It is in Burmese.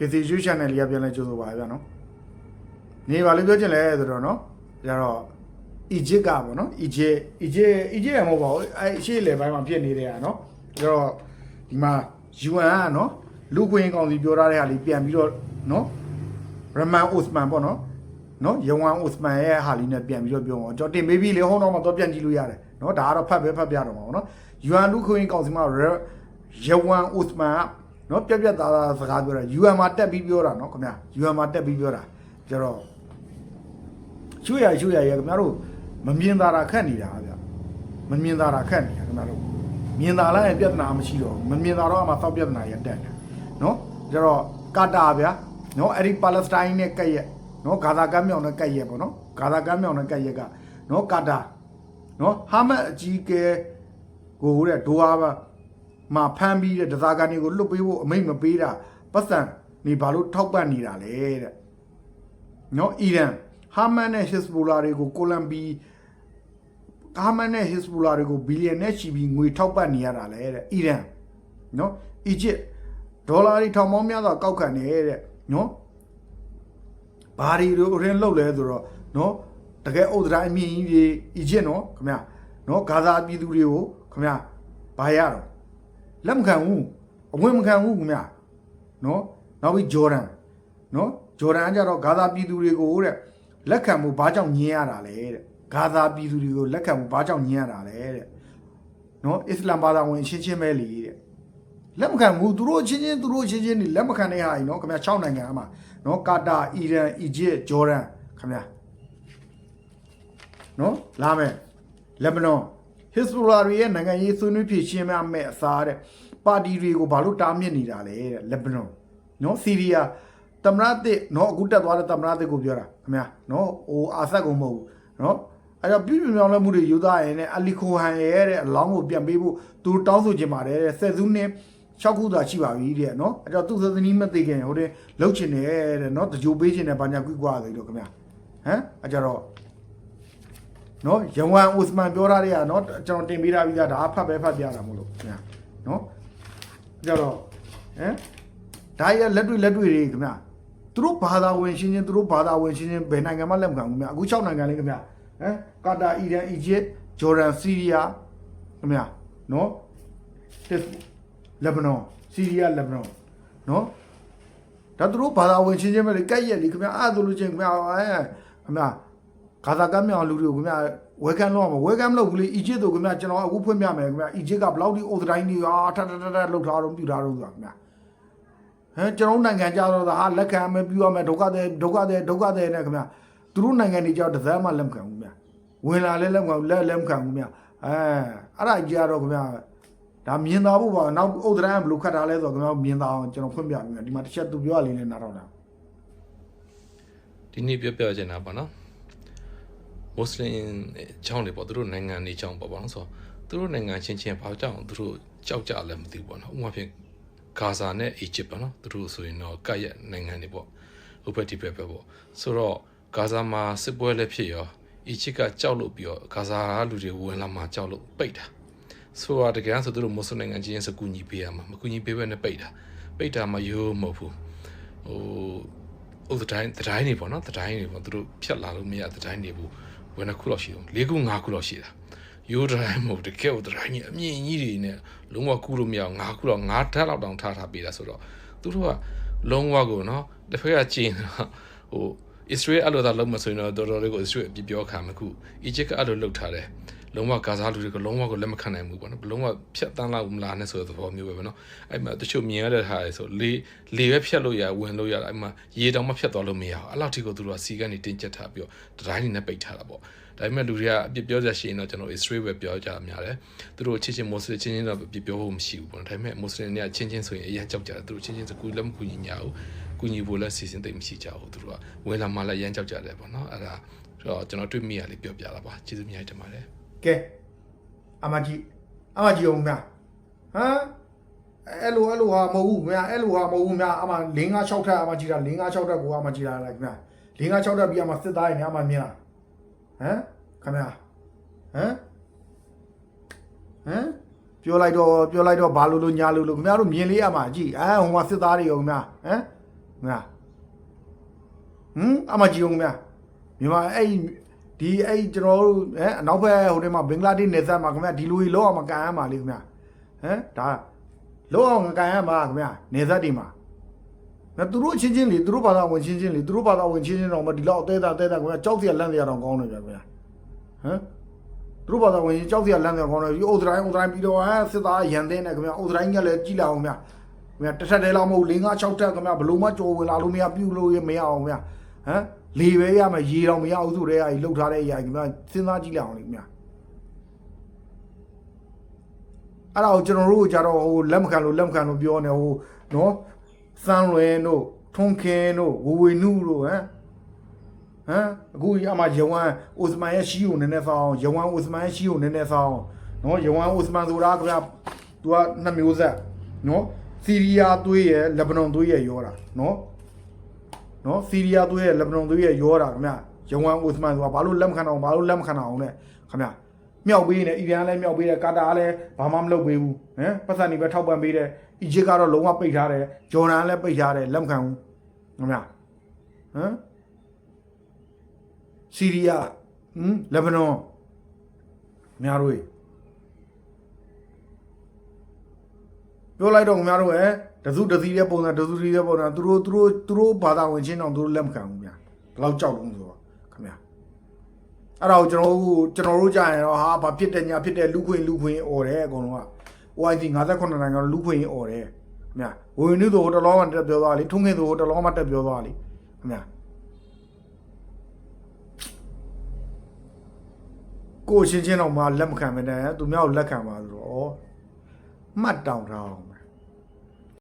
ကေစီယူ channel လေးကပြန်လဲကြိုးဆိုပါဗျာနော်နေပါလေပြောချင်လဲဆိုတော့နော်ကျတော့ Egypt ကပေါ့နော် Egypt Egypt Egypt ရမဟုတ်ပါဘူးအဲအရှိလေဘိုင်းမှာဖြစ်နေတဲ့ဟာနော်ကျတော့ဒီမှာ UN ကနော်လူခွင့်ကောင်စီပြောထားတဲ့ဟာလေးပြန်ပြီးတော့နော်ရမန်အိုစမန်ပေါ့နော်နော်ယဝန်အိုစမန်ရဲ့ဟာလေးနဲ့ပြန်ပြီးတော့ပြောအောင်ကျွန်တော်တင်မေးပြီးလေဟောတော့မှတော့ပြန်ကြည့်လို့ရတယ်နော်ဒါကတော့ဖတ်ပဲဖတ်ပြတော့မှာပေါ့နော် UN လူခွင့်ကောင်စီမှာယဝန်အိုစမန်က နော်ပြက်ပြက်သားသားစကားပြောတာ UN မှာတက်ပြီးပြောတာနော်ခင်ဗျာ UN မှာတက်ပြီးပြောတာကျတော့ရွှေရရွှေရရခင်ဗျားတို့မမြင်သာတာခက်နေတာဗျမမြင်သာတာခက်နေတာခင်ဗျားတို့မြင်သာလိုက်ရင်ပြဿနာမရှိတော့ဘူးမမြင်သာတော့အမှသောက်ပြဿနာရတက်တယ်နော်ကျတော့ကာတာဗျာနော်အဲ့ဒီပါလက်စတိုင်းနဲ့ကက်ရက်နော်ဂါဇာကမ်းမြောင်နဲ့ကက်ရက်ပေါ့နော်ဂါဇာကမ်းမြောင်နဲ့ကက်ရက်ကနော်ကာတာနော်ဟာမတ်အကြီးကဲကိုတဲ့ဒိုဟာ မှာဖမ်းပြီးတဲ့ဒဇာကန်တွေကိုလွတ်ပေးဖို့အမိန့်မပေးတာပတ်စံနေဘာလို့ထောက်ပံ့နေတာလဲတဲ့နော်အီရန်ဟာမန်နဲ့ဟစ်စဘူလာတွေကိုကိုလံဘီဟာမန်နဲ့ဟစ်စဘူလာတွေကိုဘီလီယံနဲ့ချီပြီးငွေထောက်ပံ့နေရတာလေတဲ့အီရန်နော်အီဂျစ်ဒေါ်လာတွေထောင်ပေါင်းများစွာကောက်ခံနေတဲ့နော်ဘာတွေတို့ရင်းလောက်လဲဆိုတော့နော်တကယ်ဥဒရာအမြင့်ကြီးတွေအီဂျစ်နော်ခင်ဗျာနော်ဂါဇာပြည်သူတွေကိုခင်ဗျာဘာရတော့ လက်မခံဘူးအဝင်မခံဘူးခင်ဗျာနော်နောက်ပြီးဂျော်ဒန်နော်ဂျော်ဒန်ကကြတော့ဂါဇာပြည်သူတွေကိုတဲ့လက်ခံမှုဘာကြောင့်ညင်းရတာလဲတဲ့ဂါဇာပြည်သူတွေကိုလက်ခံမှုဘာကြောင့်ညင်းရတာလဲတဲ့နော်အစ္စလာမ်ဘာသာဝင်အချင်းချင်းပဲလေတဲ့လက်မခံဘူးသူတို့အချင်းချင်းသူတို့အချင်းချင်းနေလက်မခံတဲ့ဟာကြီးနော်ခင်ဗျာ6နိုင်ငံအမှာနော်ကာတာအီရန်အီဂျစ်ဂျော်ဒန်ခင်ဗျာနော်လာမယ်လက်ဘနွန် ဟစ်စဘူလာတွေရဲ့နိုင်ငံရေးဆွေးနွေးဖြည့်ရှင်းမဲ့အစားတဲ့ပါတီတွေကိုဘာလို့တားမြစ်နေတာလဲတဲ့လက်ဘနွန်နော်ဆီးရီးယားတမရတစ်နော်အခုတက်သွားတဲ့တမရတစ်ကိုပြောတာခင်ဗျာနော်ဟိုအာဆက်ကိုမဟုတ်ဘူးနော်အဲ့တော့ပြည်ပြည်မြောင်းလဲမှုတွေယူသားရင်လည်းအလီခိုဟန်ရဲ့တဲ့အလောင်းကိုပြန်ပေးဖို့သူတောင်းဆိုချင်ပါတယ်တဲ့ဆယ်စုနှစ်6ခုသာရှိပါပြီတဲ့နော်အဲ့တော့သူသသနီးမသိခင်ဟိုတဲ့လှုပ်ချင်တယ်တဲ့နော်တကြိုပေးချင်တယ်ဘာညာကွိကွာသေးလို့ခင်ဗျာဟမ်အဲ့ကြတော့ နော်ယဝန်ဥစမန်ပြောထားတဲ့ကနော်ကျွန်တော်တင်ပေးထားပြီးသားဒါဖတ်ပဲဖတ်ပြတာမို့လို့ခင်ဗျာနော်အဲ့ကြတော့ဟမ်ဒါရလက်တွေ့လက်တွေ့တွေခင်ဗျာသူတို့ဘာသာဝင်ရှင်းချင်းသူတို့ဘာသာဝင်ရှင်းချင်းဘယ်နိုင်ငံမှလက်မခံဘူးခင်ဗျအခု6နိုင်ငံလေးခင်ဗျဟမ်ကာတာအီရန်အီဂျစ်ဂျော်ဒန်ဆီးရီးယားခင်ဗျနော်တစ်လက်ဘနွန်ဆီးရီးယားလက်ဘနွန်နော်ဒါသူတို့ဘာသာဝင်ရှင်းချင်းပဲလေကြိုက်ရက်လေခင်ဗျအဲ့ဒါဆိုလို့ချင်းခင်ဗျအဲခင်ဗျ ဂါဇာကမ်းမြောင်လူတွေကိုခင်ဗျဝဲကန်လောက်မှာဝဲကန်မလုပ်ဘူးလေအီဂျစ်တို့ခင်ဗျကျွန်တော်အခုဖွင့်ပြမယ်ခင်ဗျအီဂျစ်ကဘလောက်ဒီအိုဒတိုင်းတွေဟာထထထထလှုပ်ထားတော့ပြူထားတော့ဆိုတာခင်ဗျဟမ်ကျွန်တော်နိုင်ငံကြတော့ဒါဟာလက်ခံမယ်ပြုရမယ်ဒုက္ခတဲ့ဒုက္ခတဲ့ဒုက္ခတဲ့နဲ့ခင်ဗျသူတို့နိုင်ငံတွေကြောက်တစ်စမ်းမှလက်မခံဘူးဗျဝင်လာလဲလက်မခံဘူးလက်လက်မခံဘူးဗျအဲအဲ့ဒါကြီးကတော့ခင်ဗျဒါမြင်သာဖို့ပါနောက်ဥဒရန်ဘယ်လိုခတ်ထားလဲဆိုတော့ခင်ဗျမြင်သာအောင်ကျွန်တော်ဖွင့်ပြပြီဒီမှာတစ်ချက်သူပြောရလေးနဲ့နားတော့တာဒီနေ့ပြောပြချင်တာပေါ့နော် မွတ်စလင်အကြောင်းတွေပေါ့သူတို့နိုင်ငံတွေအကြောင်းပေါ့ပေါ့နော်ဆိုတော့သူတို့နိုင်ငံချင်းချင်းဘာကြောင့်သူတို့ကြောက်ကြလဲမသိဘူးပေါ့နော်ဥပမာဖြင့်ဂါဇာနဲ့အီဂျစ်ပေါ့နော်သူတို့ဆိုရင်တော့ကပ်ရက်နိုင်ငံတွေပေါ့ဥပတိပဲပဲပေါ့ဆိုတော့ဂါဇာမှာစစ်ပွဲလည်းဖြစ်ရောအီဂျစ်ကကြောက်လို့ပြီးတော့ဂါဇာကလူတွေဝင်လာမှကြောက်လို့ပိတ်တာဆိုတော့တကယ်ဆိုသူတို့မွတ်စလင်နိုင်ငံချင်းစကူညီပေးရမှာမကူညီပေးဘဲနဲ့ပိတ်တာပိတ်တာမှရိုးမဟုတ်ဘူးဟိုဥဒတိုင်းတတိုင်းနေပေါ့နော်တတိုင်းနေပေါ့သူတို့ဖြတ်လာလို့မရတတိုင်းနေဘူး ဘယ်နှခုလောက်ရှိတော့၄ခု၅ခုလောက်ရှိတာရိုးတိုင်းမဟုတ်တကယ်ကိုတတိုင်းကြီးအမြင့်ကြီးတွေနဲ့လုံးဝကူလို့မရအောင်၅ခုလောက်၅ဓာတ်လောက်တောင်ထားထားပေးတာဆိုတော့သူတို့ကလုံးဝကိုနော်တစ်ဖက်ကကျင်းတော့ဟို Israel အဲ့လိုသာလုံးမဆိုရင်တော့တော်တော်လေးကို Israel အပြပြောခံမှာခု Egypt ကအဲ့လိုလုပ်ထားတယ် လုံးဝဂါဇာလူတွေကလုံးဝကိုလက်မခံနိုင်ဘူးပေါ့နော်လုံးဝဖြတ်တန်းလောက်မလားနဲ့ဆိုတဲ့သဘောမျိုးပဲပေါ့နော်အဲ့မှာတချို့မြင်ရတဲ့ဟာလေဆိုလေလေပဲဖြတ်လို့ရဝင်လို့ရအဲ့မှာရေတောင်မှဖြတ်သွားလို့မရအောင်အဲ့လောက်ထိကိုသူတို့ကစီကနေတင်ကျက်ထားပြီးတော့တတိုင်းနေနဲ့ပိတ်ထားတာပေါ့ဒါပေမဲ့လူတွေကအပြစ်ပြောကြရှိရင်တော့ကျွန်တော် Israel ပဲပြောကြတာများတယ်သူတို့ချင်းချင်းမွတ်စလင်ချင်းချင်းတော့အပြစ်ပြောဖို့မရှိဘူးပေါ့နော်ဒါပေမဲ့မွတ်စလင်တွေကချင်းချင်းဆိုရင်အရင်ကြောက်ကြတယ်သူတို့ချင်းချင်းစကူလက်မကူညီညာဘူးကူညီဖို့လည်းစီစဉ်သိမ့်မရှိကြဘူးသူတို့ကဝင်လာမှလည်းရမ်းကြောက်ကြတယ်ပေါ့နော်အဲ့ဒါတော့ကျွန်တော်တွေ့မိရလေးပြောပြတာပါကျေးဇူးများတင်ပါတယ် ကဲအမကြီးအမကြီးအောင်များဟမ်အဲ့လိုအဲ့လိုဟာမဟုတ်ဘူးခင်ဗျအဲ့လိုဟာမဟုတ်ဘူးများအမ၄၅6ထက်အမကြီးတာ၄၅6ထက်ကိုအမကြီးတာလိုက်ခင်ဗျ၄၅6ထက်ပြီးအမစစ်သားရင်အမမြင်လားဟမ်ခင်ဗျဟမ်ဟမ်ပြောလိုက်တော့ပြောလိုက်တော့ဘာလို့လို့ညာလို့လို့ခင်ဗျားတို့မြင်လေးရမှာကြည့်အဲဟိုမှာစစ်သားတွေရောခင်ဗျာဟမ်မလားဟမ်အမကြီးအောင်များမြန်မာအဲ့ ဒီအဲ့ကျွန်တော်တို့ဟမ်အနောက်ဘက်ဟိုထဲမှာဘင်္ဂလားဒေ့ရှ်နယ်စပ်မှာခင်ဗျာဒီလူကြီးလောအောင်မကန်ရမှာလေခင်ဗျာဟမ်ဒါလောအောင်မကန်ရမှာခင်ဗျာနယ်စပ်တွေမှာနော်သူတို့ချင်းချင်းလေသူတို့ဘာသာဝင်ချင်းချင်းလေသူတို့ဘာသာဝင်ချင်းချင်းတော့မဒီလောက်အသေးသားအသေးသားခင်ဗျာကြောက်စရာလန့်စရာတော့ကောင်းတယ်ဗျာခင်ဗျာဟမ်သူတို့ဘာသာဝင်ချင်းကြောက်စရာလန့်စရာကောင်းတယ်ဒီအိုဒတိုင်းအိုဒတိုင်းပြီးတော့ဟမ်စစ်သားရန်သေးနေခင်ဗျာအိုဒတိုင်းကလည်းကြည်လာအောင်ဗျာခင်ဗျာတစ်ထက်တည်းလောက်မဟုတ်၄၅၆ထက်ခင်ဗျာဘလို့မကြော်ဝင်လာလို့မရပြုတ်လို့ရမရအောင်ခင်ဗျာ ဟမ်လေပဲရမယ်ရေတော့မရအောင်ဆိုတဲ့အားကြီးလှုပ်ထားတဲ့အရာကြီးခင်ဗျာစဉ်းစားကြည့်လိုက်အောင်လေခင်ဗျာအဲ့ဒါကိုကျွန်တော်တို့ကြတော့ဟိုလက်မခံလို့လက်မခံလို့ပြောနေဟိုနော်စမ်းလွင်တို့ထွန်းခင်းတို့ဝဝေနုတို့ဟမ်ဟမ်အခုအမယဝမ်အိုစမန်ရဲ့ရှီကိုနည်းနည်းဆောင်းယဝမ်အိုစမန်ရဲ့ရှီကိုနည်းနည်းဆောင်းနော်ယဝမ်အိုစမန်ဆိုတာခင်ဗျာ तू ကနှစ်မျိုးဆက်နော်စီးရီးယားသွေးရယ်လက်ဘနွန်သွေးရယ်ရောတာနော် နော်စီးရီးယားသွေးရယ်လက်ဘနွန်သွေးရယ်ရောတာခင်ဗျာယဝမ်အိုစမန်ဆိုတာဘာလို့လက်မခံအောင်ဘာလို့လက်မခံအောင်လဲခင်ဗျာမြောက်ပေးနေအီရန်လည်းမြောက်ပေးတယ်ကာတာလည်းဘာမှမလုပ်ပေးဘူးဟမ်ပတ်စံနေပဲထောက်ပံ့ပေးတယ်အီဂျစ်ကတော့လုံးဝပိတ်ထားတယ်ဂျော်ဒန်လည်းပိတ်ထားတယ်လက်မခံဘူးခင်ဗျာဟမ်စီးရီးယားဟမ်လက်ဘနွန်များတို့ ပြောလိုက်တော့ခင်ဗျားတို့ရဲ့တစုတစည်းရဲ့ပုံစံတစုတစည်းရဲ့ပုံစံသူတို့သူတို့သူတို့ဘာသာဝင်ချင်းတော့သူတို့လက်မခံဘူးဗျာဘယ်လောက်ကြောက်လုံးဆိုတော့ခင်ဗျာအဲ့ဒါကိုကျွန်တော်တို့ကျွန်တော်တို့ကြာရင်တော့ဟာဘာဖြစ်တယ်ညာဖြစ်တယ်လူခွင့်လူခွင့်អော်တယ်အကုန်လုံးက OIC 58နိုင်ငံလူခွင့်អော်တယ်ခင်ဗျာဝင်နေသူဟိုတလောမှတက်ပြောသွားလေထုံးခင်းသူဟိုတလောမှတက်ပြောသွားလေခင်ဗျာကိုယ်ချင်းချင်းတော့မှလက်မခံမနဲ့သူများကိုလက်ခံပါဆိုတော့ဩမှတ်တောင်ထားအောင်